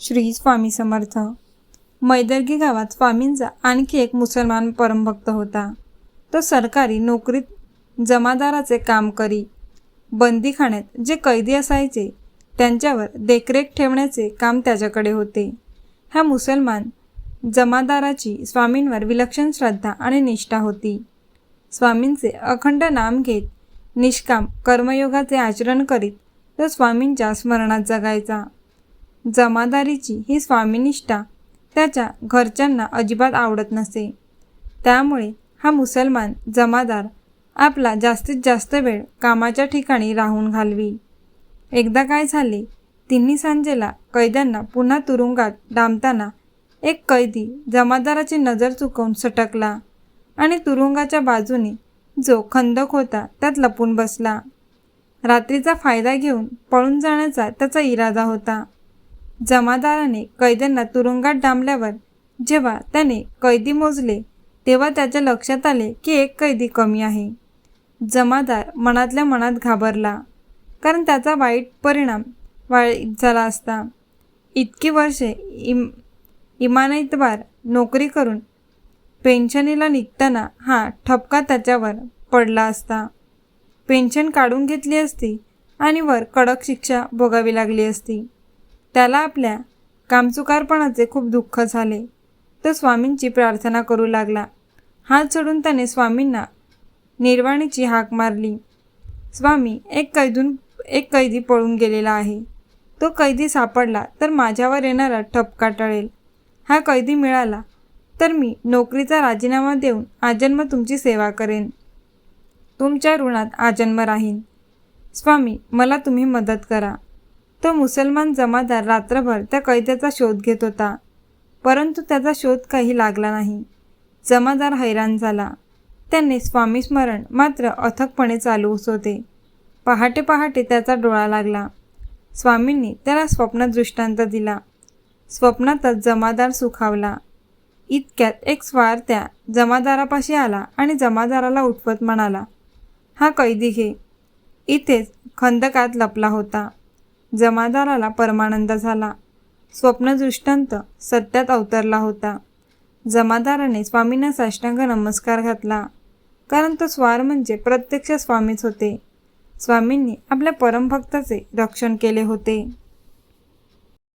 श्री स्वामी समर्थ. मैदर्गी गावात स्वामींचा आणखी एक मुसलमान परमभक्त होता. तो सरकारी नोकरीत जमादाराचे काम करी. बंदीखाण्यात जे कैदी असायचे त्यांच्यावर देखरेख ठेवण्याचे काम त्याच्याकडे होते. ह्या मुसलमान जमादाराची स्वामींवर विलक्षण श्रद्धा आणि निष्ठा होती. स्वामींचे अखंड नाम घेत निष्काम कर्मयोगाचे आचरण करीत तो स्वामींच्या स्मरणात जगायचा. जमादारीची ही स्वामीनिष्ठा त्याच्या घरच्यांना अजिबात आवडत नसे. त्यामुळे हा मुसलमान जमादार आपला जास्तीत जास्त वेळ कामाच्या ठिकाणी राहून घालवी. एकदा काय झाले तिन्ही सांजेला कैद्यांना पुन्हा तुरुंगात डांबताना एक कैदी जमादाराची नजर चुकवून सटकला आणि तुरुंगाच्या बाजूने जो खंदक होता त्यात लपून बसला. रात्रीचा फायदा घेऊन पळून जाण्याचा त्याचा इरादा होता. जमादाराने कैद्यांना तुरुंगात डांबल्यावर जेव्हा त्याने कैदी मोजले तेव्हा त्याच्या लक्षात आले की एक कैदी कमी आहे. जमादार मनातल्या मनात घाबरला कारण त्याचा वाईट परिणाम वाईट झाला असता. इतकी वर्षे इम इमानतबार नोकरी करून पेन्शनीला निघताना हा ठपका त्याच्यावर पडला असता. पेन्शन काढून घेतली असती आणि वर कडक शिक्षा भोगावी लागली असती. त्याला आपल्या कामचुकारपणाचे खूप दुःख झाले. तो स्वामींची प्रार्थना करू लागला. हात सोडून त्याने स्वामींना निर्वाणीची हाक मारली. स्वामी एक कैदून एक कैदी पळून गेलेला आहे. तो कैदी सापडला तर माझ्यावर येणारा ठपका टळेल. हा कैदी मिळाला तर मी नोकरीचा राजीनामा देऊन आजन्म तुमची सेवा करेन. तुमच्या ऋणात आजन्म राहीन. स्वामी मला तुम्ही मदत करा. तो मुसलमान जमादार रात्रभर त्या कैद्याचा शोध घेत होता. परंतु त्याचा शोध काही लागला नाही. जमादार हैराण झाला. त्याने स्वामीस्मरण मात्र अथकपणे चालूच होते पहाटे पहाटे त्याचा डोळा लागला. स्वामींनी त्याला स्वप्न दृष्टांत दिला. स्वप्नातच जमादार सुखावला. इतक्यात एक स्वार्थ्या जमादारापाशी आला आणि जमादाराला उठवत म्हणाला हा कैदी घे. इथेच खंदकात लपला होता. जमादाराला परमानंद झाला. स्वप्नदृष्टांत सत्यात अवतरला होता. जमादाराने स्वामींना साष्टांग नमस्कार घातला. कारण तो स्वार म्हणजे प्रत्यक्ष स्वामीच होते. स्वामींनी आपल्या परमभक्ताचे रक्षण केले होते.